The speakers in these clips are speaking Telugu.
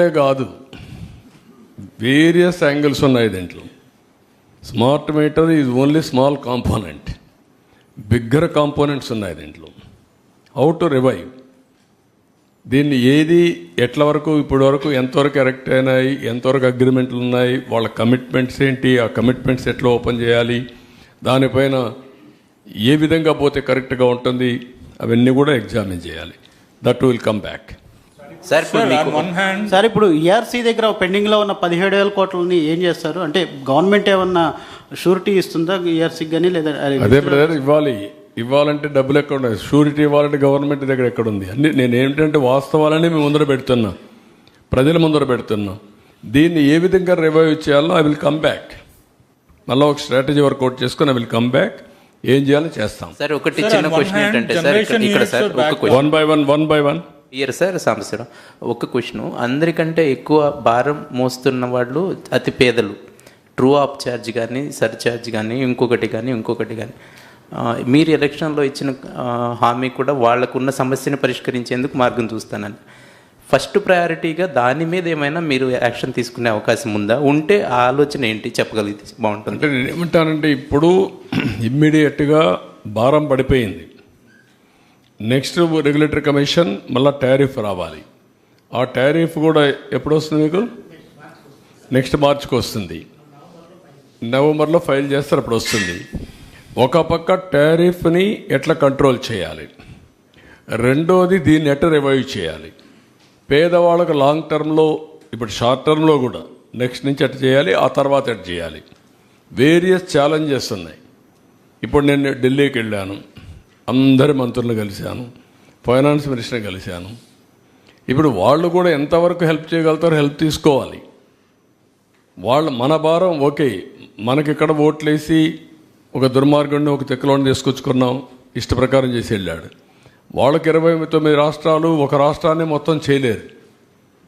లే కాదు. వేరియస్ యాంగిల్స్ ఉన్నాయి దీంట్లో. Smart meter is only small component bigger components ఉన్నాయి దీంట్లో. హౌ టు రివైవ్ దీన్ని ఏది ఎట్ల వరకు ఇప్పటి వరకు ఎంతవరకు ఎరెక్ట్ అయినాయి ఎంతవరకు అగ్రిమెంట్లు ఉన్నాయి వాళ్ళ కమిట్మెంట్స్ ఏంటి ఆ కమిట్మెంట్స్ ఎట్లా ఓపెన్ చేయాలి దానిపైన ఏ విధంగా పోతే కరెక్ట్గా ఉంటుంది అవన్నీ కూడా ఎగ్జామిన్ చేయాలి. That will come back sir ఇప్పుడు సార్ ఇప్పుడు ఈఆర్సీ దగ్గర పెండింగ్లో ఉన్న పదిహేడు వేల కోట్లని ఏం చేస్తారు? అంటే గవర్నమెంట్ ఏమన్నా షూరిటీ ఇస్తుందా ఈఆర్సీకి కానీ లేదా అదే బ్రదర్ ఇవ్వాలి. ఇవ్వాలంటే డబ్బులు ఎక్కడ ఉన్నాయి షూరిటీ ఇవ్వాలంటే గవర్నమెంట్ దగ్గర ఎక్కడ ఉంది? అన్ని నేను ఏంటంటే వాస్తవాలని మేము ముందర పెడుతున్నా. ప్రజల ముందర పెడుతున్నా. దీన్ని ఏ విధంగా రివైవ్ చేయాలో ఐ విల్ కమ్ బ్యాక్ మళ్ళీ ఒక స్ట్రాటజీ వర్కౌట్ చేసుకొని ఐ విల్ కమ్ బ్యాక్ ఏం చేయాలో చేస్తాం. సార్ ఒకటి చిన్న on one క్వశ్చన్ hand, ఏంటంటే సార్ generation ఇక్కడ- sir one by one one by one year sir Sambasivarao ఒక క్వశ్చన్. అందరికంటే ఎక్కువ భారం మోస్తున్న వాళ్ళు అతి పేదలు. ట్రూ ఆఫ్ ఛార్జ్ కానీ సర్ ఛార్జ్ కానీ ఇంకొకటి కానీ ఇంకొకటి కానీ మీరు ఎలక్షన్లో ఇచ్చిన హామీ కూడా వాళ్ళకున్న సమస్యను పరిష్కరించేందుకు మార్గం చూస్తానని. ఫస్ట్ ప్రయారిటీగా దాని మీద ఏమైనా మీరు యాక్షన్ తీసుకునే అవకాశం ఉందా? ఉంటే ఆ ఆలోచన ఏంటి? చెప్పగలిగితే బాగుంటుంది. అంటే నేను ఏమంటానంటే ఇప్పుడు ఇమ్మీడియట్గా భారం పడిపోయింది. నెక్స్ట్ రెగ్యులేటరీ కమిషన్ మళ్ళీ టారిఫ్ రావాలి. ఆ టారిఫ్ కూడా ఎప్పుడు వస్తుంది మీకు? నెక్స్ట్ మార్చ్కి వస్తుంది. నవంబర్లో ఫైల్ చేస్తారు అప్పుడు వస్తుంది. ఒక పక్క టారిఫ్ని ఎట్లా కంట్రోల్ చేయాలి? రెండోది దీన్ని ఎట్లా రివైవ్ చేయాలి? పేదవాళ్ళకు లాంగ్ టర్మ్లో ఇప్పుడు షార్ట్ టర్మ్లో కూడా నెక్స్ట్ నుంచి ఎట్ చేయాలి? ఆ తర్వాత ఎట్ చేయాలి? వేరియస్ ఛాలెంజెస్ ఉన్నాయి. ఇప్పుడు నేను ఢిల్లీకి వెళ్ళాను. అందరి మంత్రులను కలిశాను ఫైనాన్స్ మినిస్టర్ని కలిశాను. ఇప్పుడు వాళ్ళు కూడా ఎంతవరకు హెల్ప్ చేయగలుగుతారో హెల్ప్ తీసుకోవాలి. వాళ్ళ మన భారం ఓకే మనకిక్కడ ఓట్లేసి ఒక దుర్మార్గుడిని ఒక తెక్కలోని తీసుకొచ్చుకున్నాం ఇష్ట ప్రకారం చేసి వెళ్ళాడు. వాళ్ళకి ఇరవై తొమ్మిది రాష్ట్రాలు ఒక రాష్ట్రాన్ని మొత్తం చేయలేరు.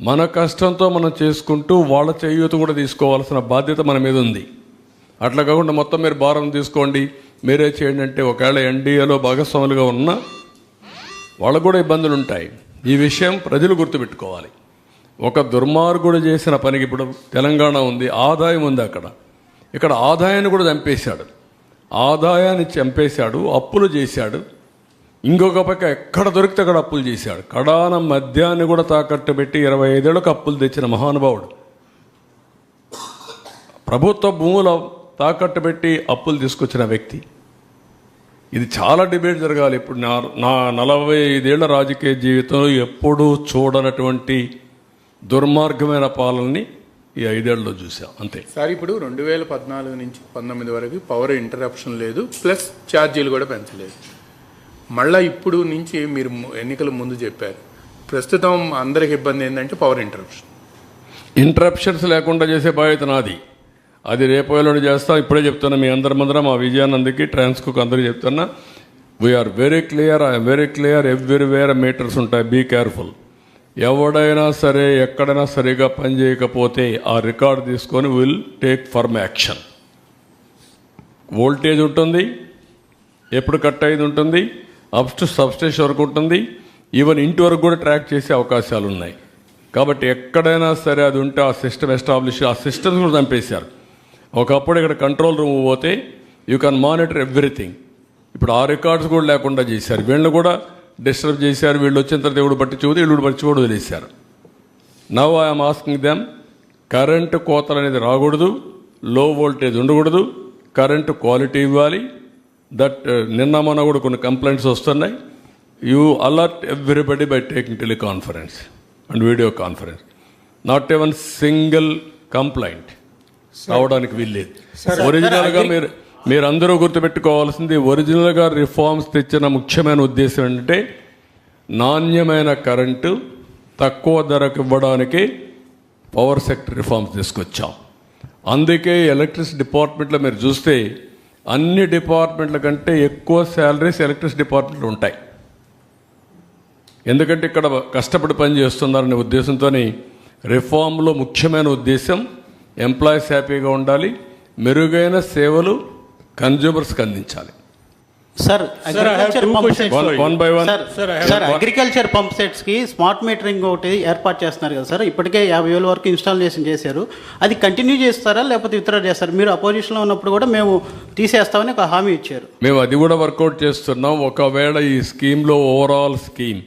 మన కష్టంతో మనం చేసుకుంటూ వాళ్ళ చేయూత కూడా తీసుకోవాల్సిన బాధ్యత మన మీద ఉంది. అట్లా కాకుండా మొత్తం మీరు భారం తీసుకోండి. మీరే చేయండి అంటే ఒకవేళ ఎన్డీఏలో భాగస్వాములుగా ఉన్నా వాళ్ళకు కూడా ఇబ్బందులు ఉంటాయి ఈ విషయం ప్రజలు గుర్తుపెట్టుకోవాలి. ఒక దుర్మార్గుడు చేసిన పనికి ఇప్పుడు తెలంగాణ ఉంది ఆదాయం ఉంది అక్కడ. ఇక్కడ ఆదాయాన్ని కూడా చంపేశాడు. ఆదాయాన్ని చంపేశాడు అప్పులు చేశాడు. ఇంకొక పక్క ఎక్కడ దొరికితే అక్కడ అప్పులు చేశాడు. కడాన మద్యాన్ని కూడా తాకట్టు పెట్టి ఇరవై ఐదేళ్ళకు అప్పులు తెచ్చిన మహానుభావుడు. ప్రభుత్వ భూముల తాకట్టు పెట్టి అప్పులు తీసుకొచ్చిన వ్యక్తి. ఇది చాలా డిబేట్ జరగాలి. ఇప్పుడు నా నా నలభై ఐదేళ్ళ రాజకీయ జీవితంలో ఎప్పుడూ చూడనటువంటి దుర్మార్గమైన పాలనని ఈ ఐదేళ్ళలో చూసాం అంతే. సార్ ఇప్పుడు రెండు వేల పద్నాలుగు నుంచి పంతొమ్మిది వరకు పవర్ ఇంటరప్షన్ లేదు ప్లస్ ఛార్జీలు కూడా పెంచలేదు. మళ్ళా ఇప్పుడు నుంచి మీరు ఎన్నికల ముందు చెప్పారు ప్రస్తుతం అందరికి ఇబ్బంది ఏంటంటే పవర్ ఇంటరప్షన్ ఇంటరప్షన్స్ లేకుండా చేసే బాధ్యత నాది. అది రేపు చేస్తా చేస్తాం. ఇప్పుడే చెప్తున్నా మీ అందరి ముందర మా విజయానందకి ట్రాన్స్కోకి అందరికీ చెప్తున్నా. We are very clear I'm very clear everywhere meters ఉంటాయి. బీ కేర్ఫుల్ ఎవడైనా సరే ఎక్కడైనా సరిగా పని చేయకపోతే ఆ రికార్డ్ తీసుకొని will take firm action voltage ఉంటుంది. ఎప్పుడు కట్ అయ్యేది ఉంటుంది. అప్ టు సబ్స్టేషన్ వరకు ఉంటుంది. ఈవెన్ ఇంటి వరకు కూడా ట్రాక్ చేసే అవకాశాలు ఉన్నాయి కాబట్టి ఎక్కడైనా సరే అది ఉంటే ఆ సిస్టమ్ ఎస్టాబ్లిష్ ఆ సిస్టమ్స్ కూడా చంపేశారు. ఒకప్పుడు ఇక్కడ కంట్రోల్ రూమ్ పోతే యూ కెన్ మానిటర్ ఎవ్రీథింగ్ ఇప్పుడు ఆ రికార్డ్స్ కూడా లేకుండా చేశారు. వీళ్ళని కూడా డిస్టర్బ్ చేశారు. వీళ్ళు వచ్చిన తర్వాత దేవుడు పట్టి చూది వీళ్ళు పట్టి కూడా వదిలేశారు now I'm asking them current కోతలు అనేది రాకూడదు లో వోల్టేజ్ ఉండకూడదు కరెంటు క్వాలిటీ ఇవ్వాలి. దట్ uh, నిన్న మొన్న కూడా కొన్ని కంప్లైంట్స్ వస్తున్నాయి. You alert everybody by taking teleconference and video conference not even single complaint రావడానికి వీల్లేదు. ఒరిజినల్గా మీరు మీరందరూ గుర్తుపెట్టుకోవాల్సింది ఒరిజినల్గా రిఫార్మ్స్ తెచ్చిన ముఖ్యమైన ఉద్దేశం ఏంటంటే నాణ్యమైన కరెంటు తక్కువ ధరకు ఇవ్వడానికి పవర్ సెక్టర్ రిఫార్మ్స్ తీసుకొచ్చాం. అందుకే ఎలక్ట్రిసిటీ డిపార్ట్మెంట్లో మీరు చూస్తే అన్ని డిపార్ట్మెంట్ల కంటే ఎక్కువ శాలరీస్ ఎలక్ట్రిసిటీ డిపార్ట్మెంట్లో ఉంటాయి. ఎందుకంటే ఇక్కడ కష్టపడి పని చేస్తున్నారనే ఉద్దేశంతో రిఫార్మ్లో ముఖ్యమైన ఉద్దేశం ఎంప్లాయీస్ హ్యాపీగా ఉండాలి మెరుగైన సేవలు కన్జ్యూమర్స్కి అందించాలి. సార్ అగ్రికల్చర్ పంప్ సెట్స్కి స్మార్ట్ మీటరింగ్ ఒకటి ఏర్పాటు చేస్తున్నారు కదా సార్ ఇప్పటికే యాభై వేల వరకు ఇన్స్టాలేషన్ చేశారు. అది కంటిన్యూ చేస్తారా లేకపోతే విత్డ్రా చేస్తారా? మీరు అపోజిషన్లో ఉన్నప్పుడు కూడా మేము తీసేస్తామని ఒక హామీ ఇచ్చారు. మేము అది కూడా వర్కౌట్ చేస్తున్నాం. ఒకవేళ ఈ స్కీమ్లో ఓవరాల్ స్కీమ్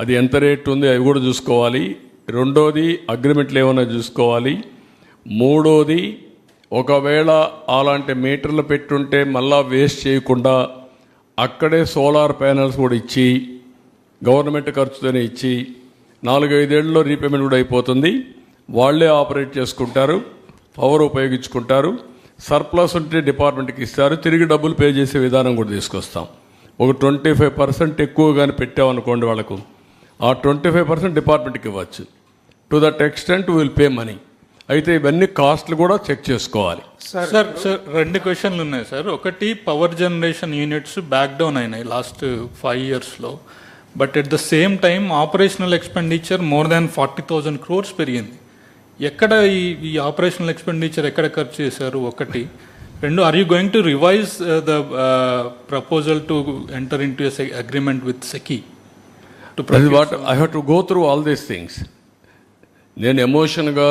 అది ఎంత రేట్ ఉంది అవి కూడా చూసుకోవాలి. రెండోది అగ్రిమెంట్లు ఏమైనా చూసుకోవాలి. మూడోది ఒకవేళ అలాంటి మీటర్లు పెట్టుంటే మళ్ళా వేస్ట్ చేయకుండా అక్కడే సోలార్ ప్యానల్స్ కూడా ఇచ్చి గవర్నమెంట్ ఖర్చుతోనే ఇచ్చి నాలుగైదేళ్ళలో రీపేమెంట్ కూడా అయిపోతుంది. వాళ్ళే ఆపరేట్ చేసుకుంటారు పవర్ ఉపయోగించుకుంటారు సర్ప్లస్ ఉంటే డిపార్ట్మెంట్కి ఇస్తారు తిరిగి డబ్బులు పే చేసే విధానం కూడా తీసుకొస్తాం. ఒక ట్వంటీ ఫైవ్ పర్సెంట్ ఎక్కువగానే పెట్టామనుకోండి వాళ్ళకు ఆ ట్వంటీ ఫైవ్ పర్సెంట్ డిపార్ట్మెంట్కి ఇవ్వచ్చు. To that extent will pay money. అయితే ఇవన్నీ కాస్ట్లు కూడా చెక్ చేసుకోవాలి. సార్ సార్ రెండు క్వశ్చన్లు ఉన్నాయి సార్. ఒకటి power generation units back down అయినాయి లాస్ట్ ఫైవ్ ఇయర్స్లో but at the same time operational expenditure more than forty thousand crores పెరిగింది. ఎక్కడ ఈ ఈ ఆపరేషనల్ ఎక్స్పెండిచర్ ఎక్కడ ఖర్చు చేశారు? ఒకటి. రెండు are you going to revise the proposal to enter into agreement with SECI to I have to go through all these things నేను ఎమోషన్గా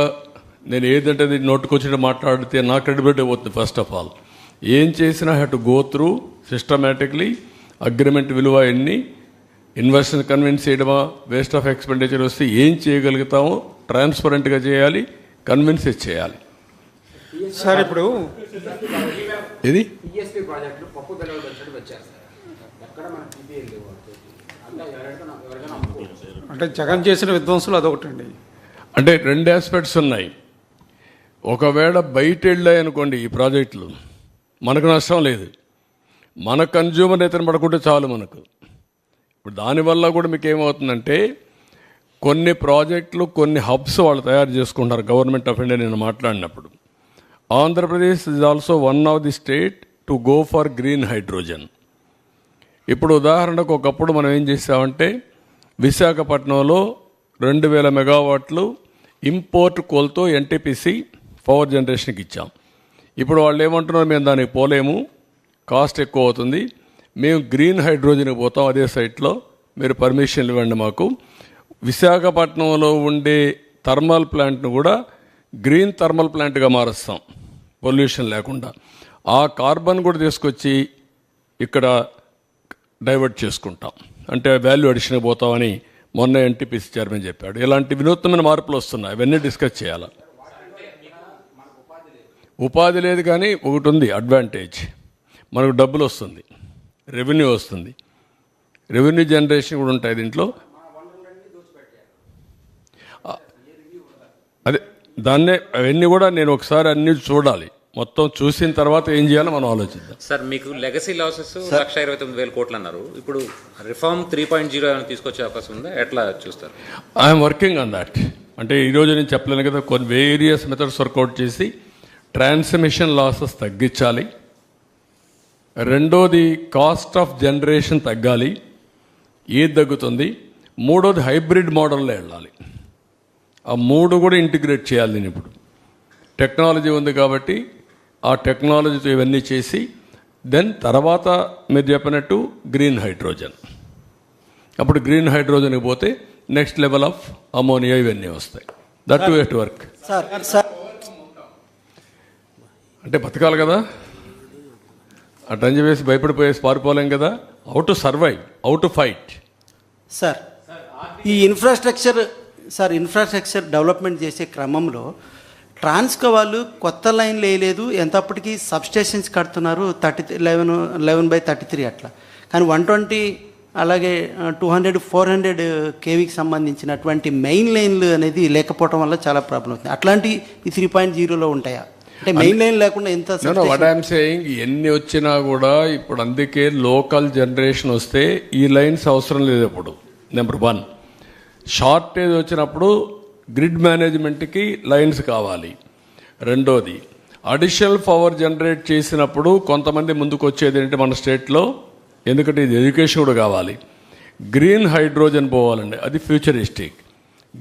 నేను ఏదంటే అది నోటుకొచ్చిన మాట్లాడితే నా క్రెడిబిలిటీ పోతుంది ఫస్ట్ ఆఫ్ ఆల్ ఏం చేసినా have to go through systematically agreement విలువ ఎన్ని ఇన్వెస్టర్ కన్విన్స్ చేయడమా వేస్ట్ ఆఫ్ ఎక్స్పెండిచర్ వస్తే ఏం చేయగలుగుతామో ట్రాన్స్పరెంట్గా చేయాలి కన్విన్స్ చేయాలి. సార్ ఇప్పుడు ఇది అంటే జగన్ చేసిన విధ్వంసులు అదొకటండి. అంటే రెండు ఆస్పెక్ట్స్ ఉన్నాయి. ఒకవేళ బయట వెళ్ళాయి అనుకోండి ఈ ప్రాజెక్టులు మనకు నష్టం లేదు. మన కన్జ్యూమర్ ఇతను పడకుంటే చాలు మనకు. ఇప్పుడు దానివల్ల కూడా మీకు ఏమవుతుందంటే కొన్ని ప్రాజెక్టులు కొన్ని హబ్స్ వాళ్ళు తయారు చేసుకుంటారు గవర్నమెంట్ ఆఫ్ ఇండియా నేను మాట్లాడినప్పుడు. Andhra Pradesh is also one of the state to go for green hydrogen ఇప్పుడు ఉదాహరణకు ఒకప్పుడు మనం ఏం చేసామంటే విశాఖపట్నంలో రెండు వేల మెగావాట్లు ఇంపోర్ట్ కోల్తో ఎన్టీపీసీ పవర్ జనరేషన్కి ఇచ్చాం. ఇప్పుడు వాళ్ళు ఏమంటున్నారు మేము దానికి పోలేము కాస్ట్ ఎక్కువ అవుతుంది మేము గ్రీన్ హైడ్రోజన్కి పోతాం అదే సైట్లో మీరు పర్మిషన్ ఇవ్వండి మాకు. విశాఖపట్నంలో ఉండే థర్మల్ ప్లాంట్ను కూడా గ్రీన్ థర్మల్ ప్లాంట్గా మారుస్తాం పొల్యూషన్ లేకుండా. ఆ కార్బన్ కూడా తీసుకొచ్చి ఇక్కడ డైవర్ట్ చేసుకుంటాం. అంటే వాల్యూ అడిషన్ పోతామని మొన్న ఎన్టీపీసీ చైర్మన్ చెప్పాడు. ఇలాంటి వినూత్నమైన మార్పులు వస్తున్నాయి అవన్నీ డిస్కస్ చేయాలి? ఉపాధి లేదు కానీ ఒకటి ఉంది అడ్వాంటేజ్. మనకు డబ్బులు వస్తుంది రెవెన్యూ వస్తుంది. రెవెన్యూ జనరేషన్ కూడా ఉంటాయి దీంట్లో. అదే దాన్నే అవన్నీ కూడా నేను ఒకసారి అన్ని చూడాలి. మొత్తం చూసిన తర్వాత ఏం చేయాలో మనం ఆలోచిద్దాం. సార్ మీకు లెగసీ లాసెస్ లక్ష ఇరవై తొమ్మిది వేల కోట్లు అన్నారు. ఇప్పుడు రిఫార్మ్ త్రీ పాయింట్ జీరో ఏమైనా తీసుకొచ్చే అవకాశం ఉందా? ఎట్లా చూస్తారు? ఐఎమ్ వర్కింగ్ ఆన్ దాట్ అంటే ఈరోజు నేను చెప్పలేను కదా కొన్ని వేరియస్ మెథడ్స్ వర్కౌట్ చేసి ట్రాన్స్మిషన్ లాసెస్ తగ్గించాలి. రెండోది కాస్ట్ ఆఫ్ జనరేషన్ తగ్గాలి. ఏది తగ్గుతుంది? మూడోది హైబ్రిడ్ మోడల్లో వెళ్ళాలి. ఆ మూడు కూడా ఇంటిగ్రేట్ చేయాలి నేను ఇప్పుడు. టెక్నాలజీ ఉంది కాబట్టి ఆ టెక్నాలజీతో ఇవన్నీ చేసి దెన్ తర్వాత మీరు చెప్పినట్టు గ్రీన్ హైడ్రోజన్. అప్పుడు గ్రీన్ హైడ్రోజన్కి పోతే నెక్స్ట్ లెవెల్ ఆఫ్ అమోనియా ఇవన్నీ వస్తాయి. That too at work sir sir అంటే బతకాలి కదా. అటంజ వేసి భయపడిపోయేసి పారిపోలేం కదా. Ought to survive ought to fight sir ఈ ఇన్ఫ్రాస్ట్రక్చర్ సార్ ఇన్ఫ్రాస్ట్రక్చర్ డెవలప్మెంట్ చేసే క్రమంలో ట్రాన్స్కో వాళ్ళు కొత్త లైన్లు వేయలేదు ఎంతప్పటికీ సబ్స్టేషన్స్ కడుతున్నారు. Thirty eleven eleven by thirty three అట్లా. కానీ వన్ ట్వంటీ అలాగే టూ హండ్రెడ్ ఫోర్ హండ్రెడ్ కేవీకి సంబంధించినటువంటి మెయిన్ లైన్లు అనేది లేకపోవడం వల్ల చాలా ప్రాబ్లం అవుతుంది. అట్లాంటి ఈ త్రీ పాయింట్ జీరోలో ఉంటాయా? అంటే మెయిన్ లైన్ లేకుండా ఎంత వాట్ ఐఎమ్ సేయింగ్ ఎన్ని వచ్చినా కూడా ఇప్పుడు అందుకే లోకల్ జనరేషన్ వస్తే ఈ లైన్స్ అవసరం లేదు ఇప్పుడు నెంబర్ వన్ షార్టేజ్ వచ్చినప్పుడు గ్రిడ్ మేనేజ్మెంట్కి లైన్స్ కావాలి. రెండోది అడిషనల్ పవర్ జనరేట్ చేసినప్పుడు కొంతమంది ముందుకు వచ్చేది ఏంటి మన స్టేట్లో ఎందుకంటే ఇది ఎడ్యుకేషన్ కూడా కావాలి. గ్రీన్ హైడ్రోజన్ పోవాలండి. అది ఫ్యూచరిస్టిక్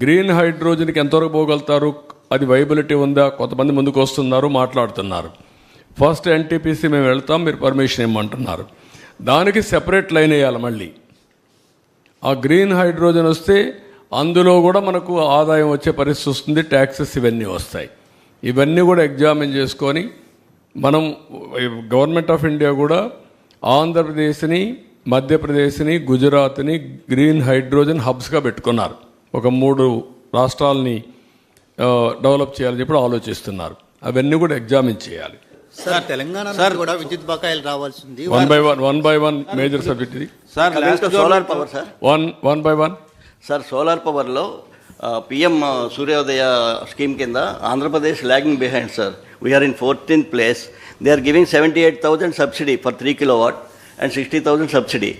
గ్రీన్ హైడ్రోజన్కి ఎంతవరకు పోగలుగుతారు? అది వైబిలిటీ ఉందా? కొంతమంది ముందుకు వస్తున్నారు మాట్లాడుతున్నారు. ఫస్ట్ ఎన్టీపీసీ మేము వెళ్తాం మీరు పర్మిషన్ ఇమ్మంటున్నారు. దానికి సెపరేట్ లైన్ వేయాలి మళ్ళీ. ఆ గ్రీన్ హైడ్రోజన్ వస్తే అందులో కూడా మనకు ఆదాయం వచ్చే పరిస్థితి వస్తుంది ట్యాక్సెస్ ఇవన్నీ వస్తాయి. ఇవన్నీ కూడా ఎగ్జామిన్ చేసుకొని మనం గవర్నమెంట్ ఆఫ్ ఇండియా కూడా ఆంధ్రప్రదేశ్ని మధ్యప్రదేశ్ని గుజరాత్ని గ్రీన్ హైడ్రోజన్ హబ్స్గా పెట్టుకున్నారు. ఒక మూడు రాష్ట్రాలని డెవలప్ చేయాలని చెప్పి ఆలోచిస్తున్నారు. అవన్నీ కూడా ఎగ్జామిన్ చేయాలి. సార్ తెలంగాణ కూడా విద్యుత్ బకాయిలు రావాల్సింది. One by one one by one major subject ఇది. Sir solar power sir. One one by one. Sir solar పవర్లో పిఎం సూర్యోదయ స్కీమ్ కింద Andhra Pradesh lagging behind sir we are in fourteenth place they are giving seventy eight thousand subsidy for three kilowatt and sixty thousand subsidy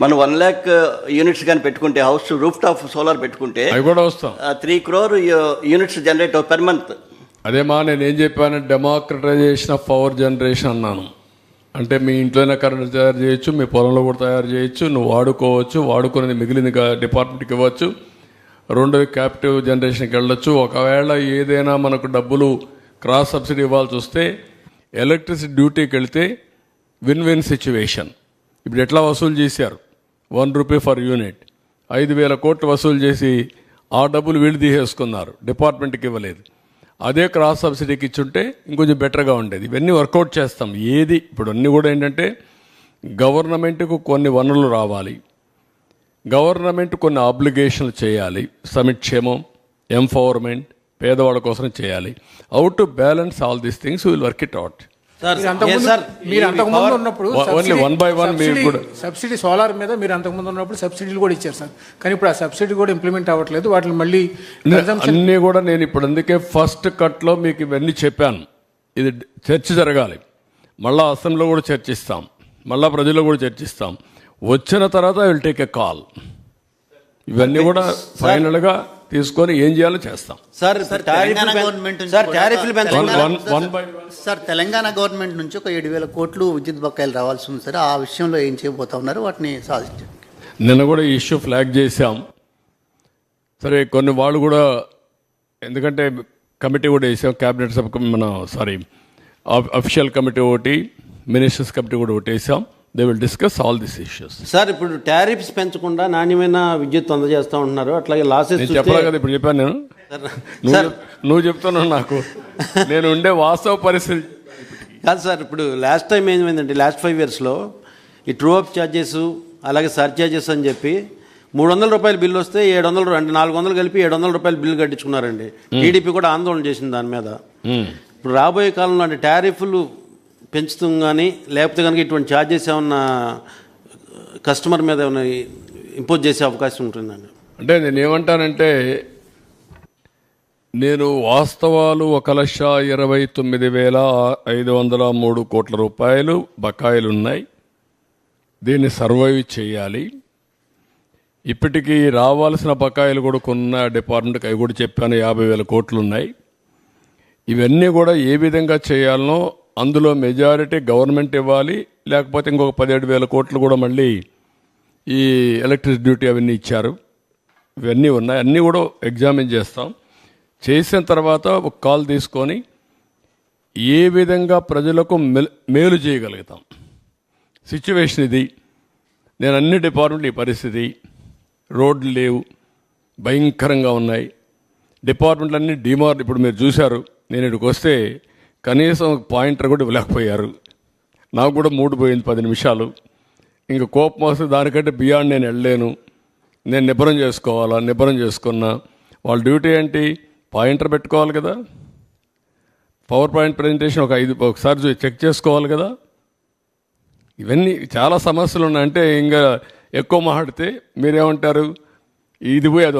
మనం వన్ ల్యాక్ యూనిట్స్ కానీ పెట్టుకుంటే హౌస్ రూఫ్ టాప్ సోలార్ పెట్టుకుంటే కూడా వస్తాం. Three crore units generate per month అదేమా నేను ఏం చెప్పాను డెమోక్రటైజేషన్ ఆఫ్ పవర్ జనరేషన్ అన్నాను. అంటే మీ ఇంట్లోనే కరెంట్ తయారు చేయొచ్చు మీ పొలంలో కూడా తయారు చేయొచ్చు నువ్వు వాడుకోవచ్చు వాడుకునేది మిగిలింది డిపార్ట్మెంట్కి ఇవ్వచ్చు. రెండోది క్యాపిటివ్ జనరేషన్కి వెళ్ళొచ్చు. ఒకవేళ ఏదైనా మనకు డబ్బులు క్రాస్ సబ్సిడీ ఇవ్వాల్సి వస్తే ఎలక్ట్రిసిటీ డ్యూటీకి వెళ్తే విన్ విన్ సిచ్యువేషన్ ఇప్పుడు ఎట్లా వసూలు చేశారు? One rupee for unit. ఐదు వేల కోట్లు వసూలు చేసి ఆ డబ్బులు వీళ్ళు తీసేసుకున్నారు. డిపార్ట్మెంట్కి ఇవ్వలేదు. అదే క్రాస్ సబ్సిడీకి ఇచ్చుంటే ఇంకొంచెం బెటర్గా ఉండేది. ఇవన్నీ వర్కౌట్ చేస్తాం. ఏది? ఇప్పుడు అన్నీ కూడా ఏంటంటే గవర్నమెంట్కు కొన్ని వనరులు రావాలి. గవర్నమెంట్ కొన్ని ఆబ్లిగేషన్లు చేయాలి. సమిక్షేమం ఎంపవర్మెంట్ పేదవాళ్ళ కోసం చేయాలి. Ought to balance all these things will work it out మీరు అంతకుముందు ఉన్నప్పుడు one by one మీరు సబ్సిడీ- కూడా- సబ్సిడీ సోలార్ మీద మీరు అంతకుముందు ఉన్నప్పుడు సబ్సిడీలు కూడా ఇచ్చారు సార్. కానీ ఇప్పుడు ఆ సబ్సిడీ కూడా ఇంప్లిమెంట్ అవ్వట్లేదు. వాటిని మళ్ళీ అన్నీ కూడా నేను ఇప్పుడు అందుకే ఫస్ట్ కట్లో మీకు ఇవన్నీ చెప్పాను. ఇది చర్చ జరగాలి. మళ్ళా అసెంబ్లీలో కూడా చర్చిస్తాం. మళ్ళా ప్రజల్లో కూడా చర్చిస్తాం. వచ్చిన తర్వాత విల్ టేక్ ఎ కాల్ ఇవన్నీ కూడా ఫైనల్గా తీసుకొని ఏం చేయాలో చేస్తాం. సార్ సార్ తెలంగాణ గవర్నమెంట్ నుంచి సార్ టారిఫ్లు సార్ తెలంగాణ గవర్నమెంట్ నుంచి ఒక ఏడు వేల కోట్లు విద్యుత్ బకాయిలు రావాల్సి ఉంది సార్. ఆ విషయంలో ఏం చేయబోతా ఉన్నారు వాటిని సాధించారు నిన్న కూడా ఈ ఇష్యూ ఫ్లాగ్ చేశాం. సరే కొన్ని వాళ్ళు కూడా ఎందుకంటే కమిటీ కూడా వేసాం క్యాబినెట్ సబ్ మన సారీ అఫిషియల్ కమిటీ ఒకటి మినిస్టర్స్ కమిటీ కూడా ఒకటి వేసాం. They will discuss all this issues sir ఇప్పుడు టారిఫ్స్ పెంచకుండా నాణ్యమైన విద్యుత్ అందజేస్తా ఉంటున్నారు. అట్లాగే లాసెస్ చెప్పాలి కదా ఇప్పుడు చెప్పాను నేను. నువ్వు చెప్- నువ్వు చెప్తున్నావు నాకు. నేను ఉండే వాస్తవ పరిస్థితి. కాదు సార్ ఇప్పుడు లాస్ట్ టైం ఏమైందంటే లాస్ట్ ఫైవ్ ఇయర్స్లో ఈ ట్రూ అప్ ఛార్జెస్ అలాగే సర్చార్జెస్ అని చెప్పి మూడు వందల రూపాయల బిల్లు వస్తే ఏడు వందలు అంటే నాలుగు వందలు కలిపి ఏడు వందల రూపాయల బిల్లు కట్టించుకున్నారండి. టీడీపీ కూడా ఆందోళన చేసింది దాని మీద. ఇప్పుడు రాబోయే కాలంలో అంటే టారిఫ్లు పెంచుతాం కానీ లేకపోతే కనుక ఇటువంటి ఛార్జెస్ ఏమన్నా కస్టమర్ మీద ఏమైనా ఇంపోజ్ చేసే అవకాశం ఉంటుందండి. అంటే నేను ఏమంటానంటే నేను వాస్తవాలు ఒక లక్ష ఇరవై తొమ్మిది వేల ఐదు వందల మూడు కోట్ల రూపాయలు బకాయిలు ఉన్నాయి దీన్ని సర్వైవ్ చేయాలి. ఇప్పటికీ రావాల్సిన బకాయిలు కూడా కొన్న డిపార్ట్మెంట్కి అవి కూడా చెప్పాను యాభై వేల కోట్లు ఉన్నాయి ఇవన్నీ కూడా ఏ విధంగా చేయాలనో అందులో మెజారిటీ గవర్నమెంట్ ఇవ్వాలి లేకపోతే ఇంకొక పదిహేడు వేల కోట్లు కూడా మళ్ళీ ఈ ఎలక్ట్రిసిటీ డ్యూటీ అవన్నీ ఇచ్చారు. ఇవన్నీ ఉన్నాయి. అన్నీ కూడా ఎగ్జామిన్ చేస్తాం. చేసిన తర్వాత ఒక కాల్ తీసుకొని ఏ విధంగా ప్రజలకు మేలు చేయగలుగుతాం. సిచ్యువేషన్ ఇది. నేను అన్ని డిపార్ట్మెంట్ ఈ పరిస్థితి. రోడ్లు లేవు. భయంకరంగా ఉన్నాయి. డిపార్ట్మెంట్లు అన్నీ డిమార్ ఇప్పుడు మీరు చూశారు. నేను ఇక్కడికి వస్తే కనీసం పాయింటర్ కూడా ఇవ్వలేకపోయారు. నాకు కూడా మూడు పోయింది పది నిమిషాలు. ఇంకా కోపం వస్తే దానికంటే బియాండ్ నేను వెళ్ళలేను. నేను నిబ్బరం చేసుకోవాలా నిబ్బరం చేసుకున్నా. వాళ్ళ డ్యూటీ ఏంటి? పాయింటర్ పెట్టుకోవాలి కదా. పవర్ పాయింట్ ప్రజెంటేషన్ ఒక ఐదు ఒకసారి చెక్ చేసుకోవాలి కదా. ఇవన్నీ చాలా సమస్యలు ఉన్నాయి. అంటే ఇంకా ఎక్కువ మాట్లాడితే మీరేమంటారు? ఇది పోయి అది